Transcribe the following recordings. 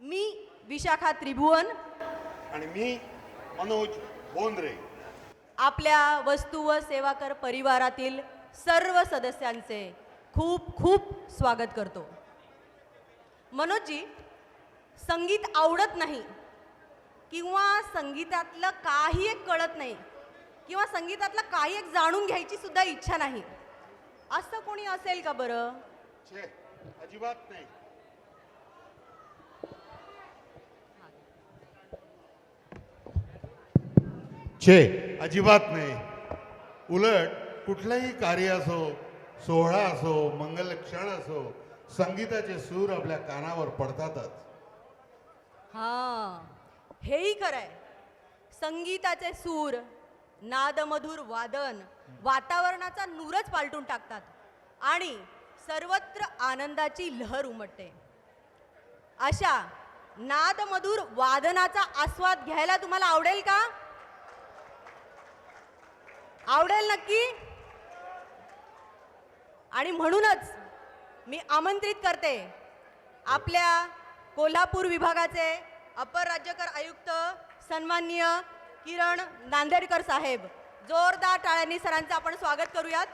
मी विशाखा त्रिभुवन. आणि मी मनोज बोंद्रे. आपल्या वस्तू व सेवा कर परिवारातील सर्व सदस्यांचे खूप खूप स्वागत करतो. मनोजजी संगीत आवडत नाही किंवा संगीतातलं काही एक कळत नाही किंवा संगीतातलं काही एक जाणून घ्यायची सुद्धा इच्छा नाही. असं कोणी असेल का बरं? अजिबात नाही. छे. अजिबात नाही. उलट कुठलंही कार्य असो सोहळा असो मंगल क्षण असो संगीताचे सूर आपल्या कानावर पडतातच. हां हेही खरंय. संगीताचे सूर नादमधुर वादन वातावरणाचा नूरच पालटून टाकतात आणि सर्वत्र आनंदाची लहर उमटते. अशा नादमधुर वादनाचा आस्वाद घ्यायला तुम्हाला आवडेल का? आवडेल नक्की? आणि म्हणूनच मी आमंत्रित करते आपल्या कोल्हापूर विभागाचे अपर राज्यकर आयुक्त सन्माननीय किरण नांदेडकर साहेब. जोरदार टाळ्यांनी सरांचं आपण स्वागत करूयात.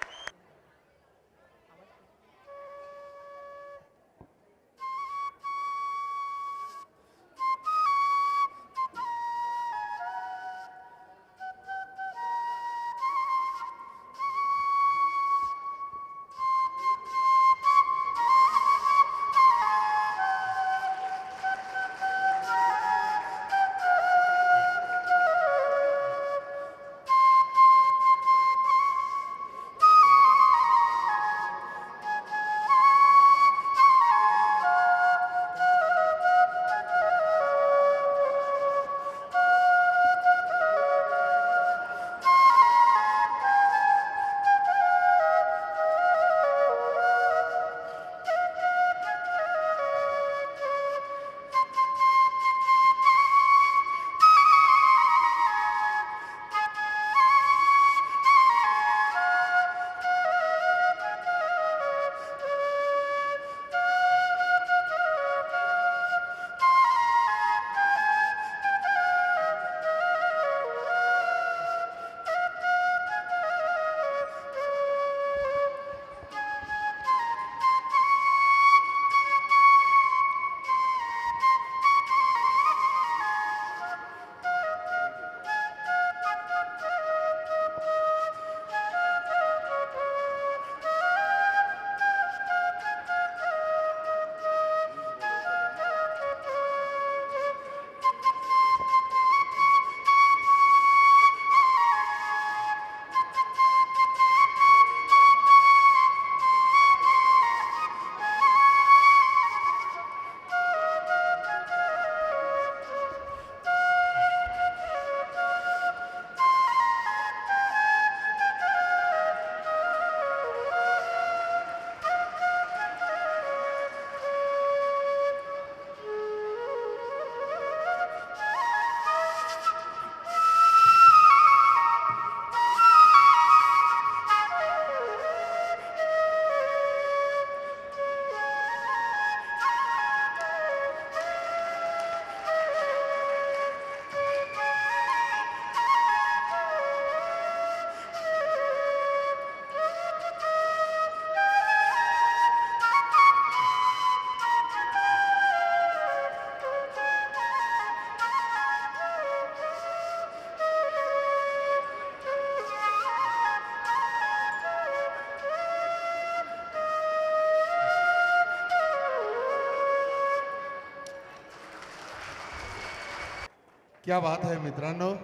क्या बात है मित्रांनो?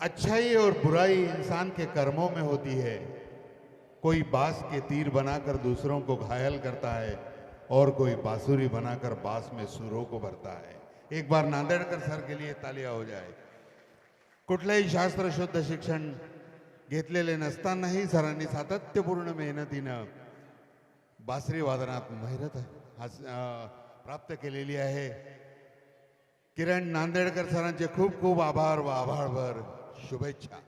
अच्छाई और बुराई इंसान के कर्मों में होती है। कोई बाँस के तीर बनाकर दूसरों को घायल करता है और कोई बांसुरी बनाकर बाँस में सुरों को भरता है। एक बार नांदेडकर सर के लिए तालिया हो जाए। कुठलंही शास्त्रशुद्ध शिक्षण घेतलेले नसतानाही सरांनी सातत्यपूर्ण मेहनतीनं बासरी वादनात महिरत अं, प्राप्त केलेली आहे. किरण नांदेडकर सरांचे खूप खूप आभार व आभारभर शुभेच्छा.